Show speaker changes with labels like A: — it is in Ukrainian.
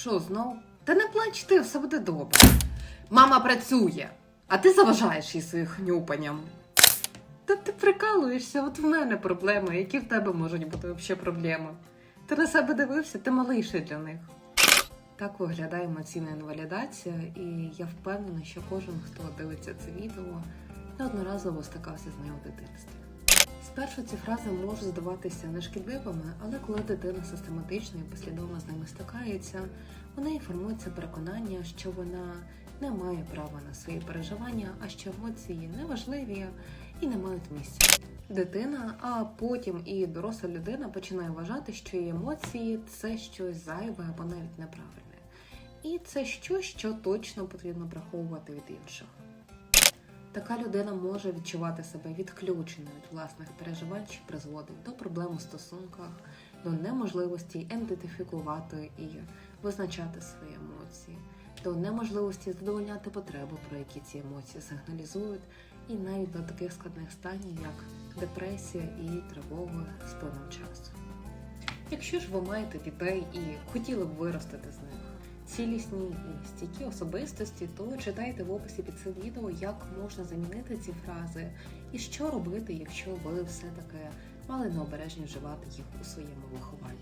A: Що знов? Та не плач ти, все буде добре. Мама працює, а ти заважаєш їй своїм хнюпанням. Та ти прикалуєшся, от в мене проблеми, які в тебе можуть бути взагалі проблеми. Ти на себе дивився, ти малий ще для них. Так виглядає емоційна інвалідація, і я впевнена, що кожен, хто дивиться це відео, неодноразово стикався з нею в дитинстві. Спершу ці фрази можуть здаватися нешкідливими, але коли дитина систематично і послідовно з ними стикається, неї формується переконання, що вона не має права на свої переживання, а що емоції неважливі і не мають місця. Дитина, а потім і доросла людина починає вважати, що її емоції це щось зайве або навіть неправильне. І це щось, що точно потрібно враховувати від інших. Така людина може відчувати себе відключеною від власних переживань, що призводить до проблем у стосунках, до неможливості ідентифікувати і визначати свої емоції, до неможливості задовольняти потреби, про які ці емоції сигналізують, і навіть до таких складних станів, як депресія і тривога з плином часу. Якщо ж ви маєте дітей і хотіли б виростити з них цілісні і стійкі особистості, то читайте в описі під цим відео, як можна замінити ці фрази і що робити, якщо ви все-таки мали необережні вживати їх у своєму вихованні.